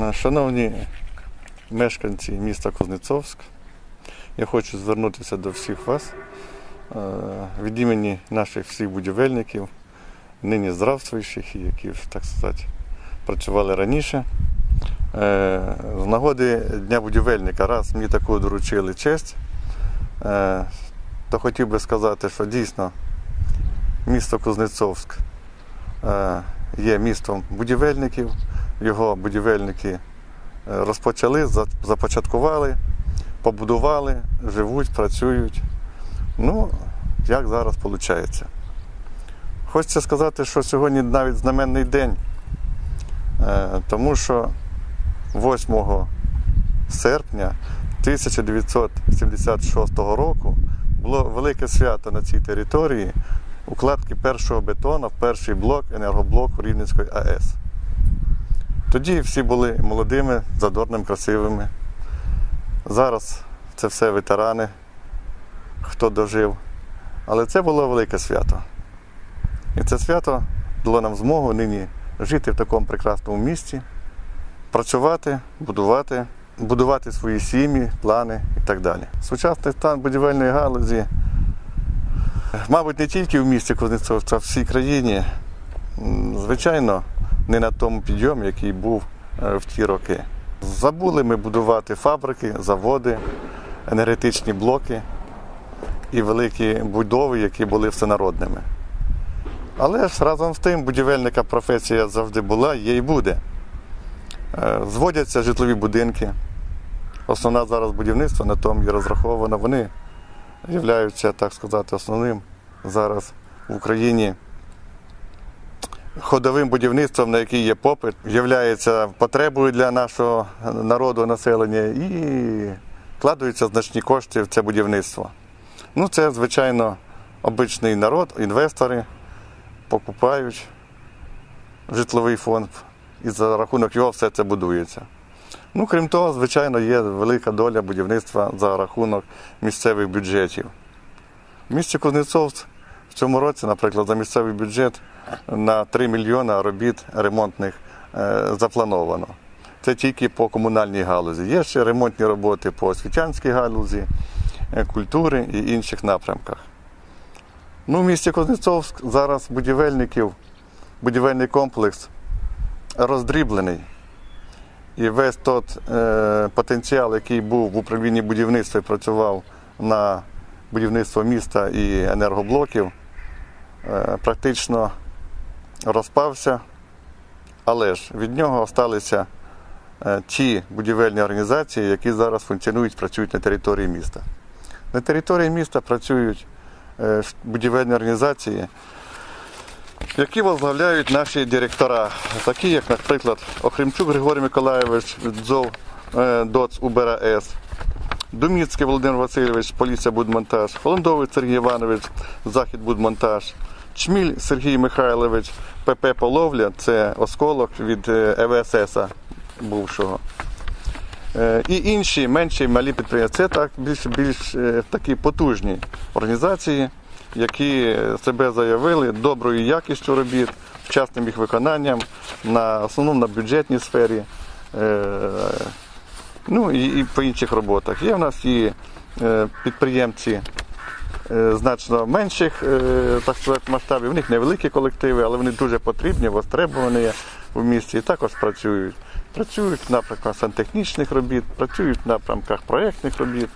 Е, Шановні мешканці міста Кузнецовськ, я хочу звернутися до всіх вас е, від імені наших всіх будівельників, нині здравствуючих, які, так сказати, працювали раніше. Е, З нагоди Дня будівельника, раз мені таку доручили честь, то хотів би сказати, що дійсно місто Кузнецовськ є містом будівельників. Його будівельники е, розпочали, започаткували, побудували, живуть, працюють. Ну, як зараз виходить. Хочеться сказати, що сьогодні навіть знаменний день, е, тому що 8 серпня 1976 року було велике свято на цій території укладки першого бетону в перший блок енергоблоку Рівненської АЕС. Тоді всі були молодими, задорними, красивими. Зараз це все ветерани, хто дожив. Але це було велике свято. І це свято дало нам змогу нині жити в такому прекрасному місті, працювати, будувати, будувати свої сім'ї, плани і так далі. Сучасний стан будівельної галузі, мабуть, не тільки в місті Кузнецовська, а в всій країні, звичайно, не на тому підйомі, який був е, в ті роки. Забули ми будувати фабрики, заводи, енергетичні блоки і великі будови, які були всенародними. Але ж разом з тим будівельника професія завжди була, є і буде. Е, Зводяться житлові будинки. Основна зараз будівництво на тому і розраховано. Вони являються, так сказати, основним зараз в Україні ходовим будівництвом, на який є попит, є потребою для нашого народу, населення і вкладаються значні кошти в це будівництво. Ну, це, звичайно, обичний народ, інвестори покупають житловий фонд і за рахунок його все це будується. Ну, крім того, звичайно, є велика доля будівництва за рахунок місцевих бюджетів. В місті Кузнецовськ в цьому році, наприклад, за місцевий бюджет на 3 мільйони робіт ремонтних е, заплановано. Це тільки по комунальній галузі. Є ще ремонтні роботи по освітянській галузі, е, культури і інших напрямках. Ну, в місті Кузнецовськ зараз будівельників, будівельний комплекс роздріблений. І весь той е, потенціал, який був в управлінні будівництва і працював на будівництво міста і енергоблоків, практично розпався. Але ж від нього залишилися е, ті будівельні організації, які зараз функціонують, працюють на території міста. На території міста працюють е, будівельні організації, які возглавляють наші директора, такі як, наприклад, Охримчук Григорій Миколайович, ДЗОВ е, ДОЦ УБРА С, Думіцький Володимир Васильович, Поліція Будмонтаж, Холондович Сергій Іванович, Захід Будмонтаж, Чміль Сергій Михайлович, ПП Половля, це осколок від е, ЕВСС бувшого. Е, І інші менші малі підприємства. Це так більш, більш е, такі потужні організації, які себе заявили доброю якістю робіт, вчасним їх виконанням, на основному на бюджетній сфері, е, ну і, і по інших роботах. Є в нас і е, підприємці е, значно менших е, так сказати, масштабів. У них невеликі колективи, але вони дуже потрібні, востребовані в місті і також працюють. Працюють в напрямках сантехнічних робіт, працюють в напрямках проєктних робіт,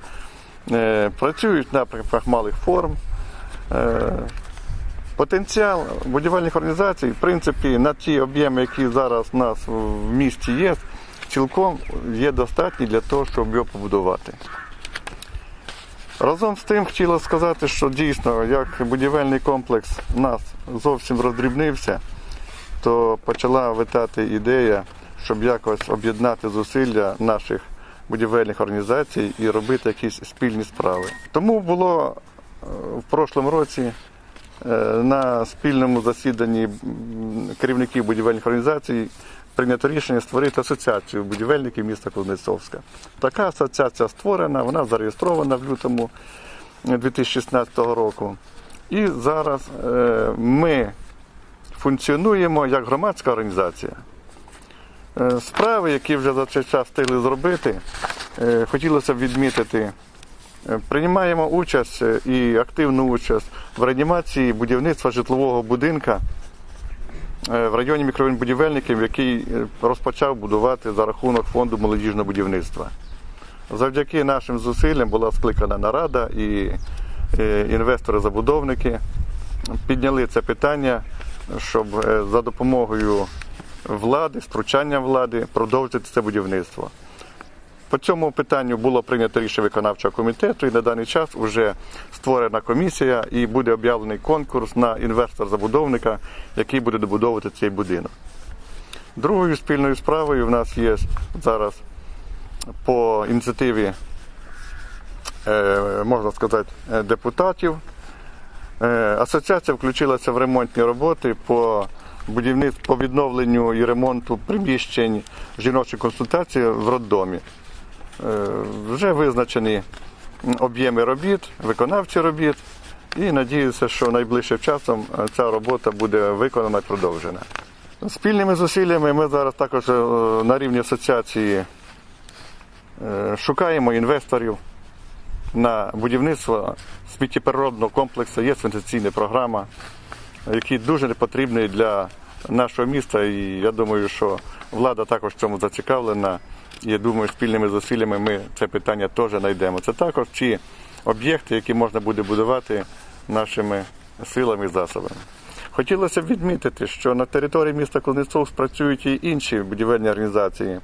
е, працюють в напрямках малих форм. Е, Потенціал будівельних організацій, в принципі, на ті об'єми, які зараз у нас в місті є, цілком є достатні для того, щоб його побудувати. Разом з тим хотілося сказати, що дійсно, як будівельний комплекс у нас зовсім роздрібнився, то почала витати ідея, щоб якось об'єднати зусилля наших будівельних організацій і робити якісь спільні справи. Тому було е, в прошлому році е, на спільному засіданні керівників будівельних організацій прийнято рішення створити асоціацію будівельників міста Кузнецовська. Така асоціація створена, вона зареєстрована в лютому 2016 року. І зараз е, ми функціонуємо як громадська організація. Е, Справи, які вже за цей час встигли зробити, е, хотілося б відмітити. Приймаємо участь і активну участь в реанімації будівництва житлового будинка в районі мікрорайон який е, розпочав будувати за рахунок фонду молодіжного будівництва. Завдяки нашим зусиллям була скликана нарада і е, інвестори-забудовники підняли це питання, щоб е, за допомогою влади, втручання влади продовжити це будівництво. По цьому питанню було прийнято рішення виконавчого комітету, і на даний час вже створена комісія і буде об'явлений конкурс на інвестор-забудовника, який буде добудовувати цей будинок. Другою спільною справою в нас є зараз по ініціативі, е, можна сказати, депутатів. Е, Асоціація включилася в ремонтні роботи по будівництву по відновленню і ремонту приміщень жіночої консультації в роддомі. Е, Вже визначені об'єми робіт, виконавці робіт, і надіюся, що найближчим часом е, ця робота буде виконана і продовжена. Спільними зусиллями ми зараз також е, на рівні асоціації шукаємо інвесторів на будівництво сміттєпереробного комплексу. Є сенсаційна програма, який дуже потрібний для нашого міста. І я думаю, що влада також в цьому зацікавлена. Я думаю, спільними зусиллями ми це питання теж знайдемо. Це також ті об'єкти, які можна буде будувати нашими силами і засобами. Хотілося б відмітити, що на території міста Кузнецов працюють і інші будівельні організації.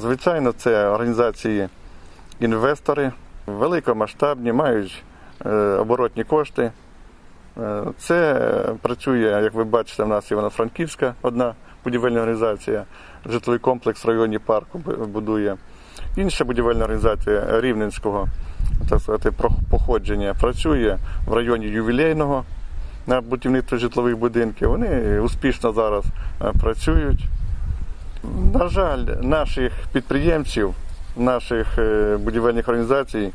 Звичайно, це організації інвестори, великомасштабні, мають е, оборотні кошти. Е, Це працює, як ви бачите, в нас Івано-Франківська одна будівельна організація, житловий комплекс в районі парку будує. Інша будівельна організація Рівненського так сказати, походження працює в районі ювілейного на будівництві житлових будинків. Вони успішно зараз е, працюють. На жаль, наших підприємців, наших е, будівельних організацій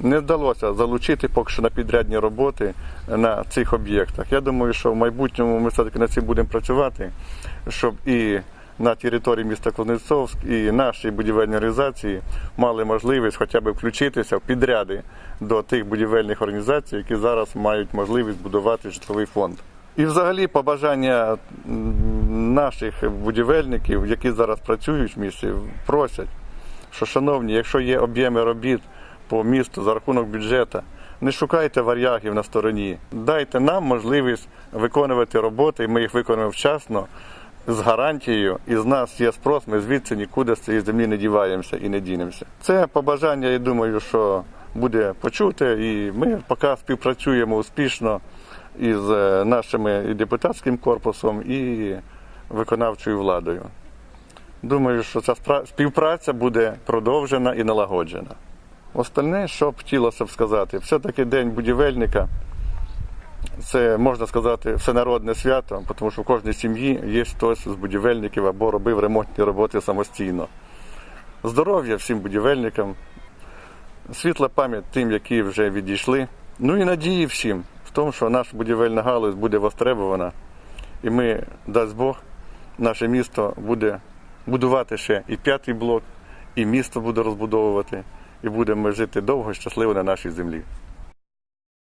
не вдалося залучити поки що на підрядні роботи на цих об'єктах. Я думаю, що в майбутньому ми все-таки над цим будемо працювати, щоб і на території міста Кузнецовськ, і наші будівельні організації мали можливість хоча б включитися в підряди до тих будівельних організацій, які зараз мають можливість будувати житловий фонд. І взагалі побажання наших будівельників, які зараз працюють в місті, просять, що, шановні, якщо є об'єми робіт по місту за рахунок бюджету, не шукайте варягів на стороні. Дайте нам можливість виконувати роботи, і ми їх виконуємо вчасно, з гарантією, і з нас є спрос, ми звідси нікуди з цієї землі не діваємося і не дінемося. Це побажання, я думаю, що буде почуте, і ми поки співпрацюємо успішно із е, нашими депутатським корпусом, і виконавчою владою. Думаю, що ця співпраця буде продовжена і налагоджена. Остальне, що б хотілося б сказати, все-таки День будівельника це можна сказати всенародне свято, тому що в кожній сім'ї є хтось з будівельників або робив ремонтні роботи самостійно. Здоров'я всім будівельникам, світла пам'ять тим, які вже відійшли. Ну і надії всім в тому, що наша будівельна галузь буде востребована, і ми, дасть Бог, наше місто буде будувати ще і п'ятий блок, і місто буде розбудовувати, і будемо жити довго щасливо на нашій землі.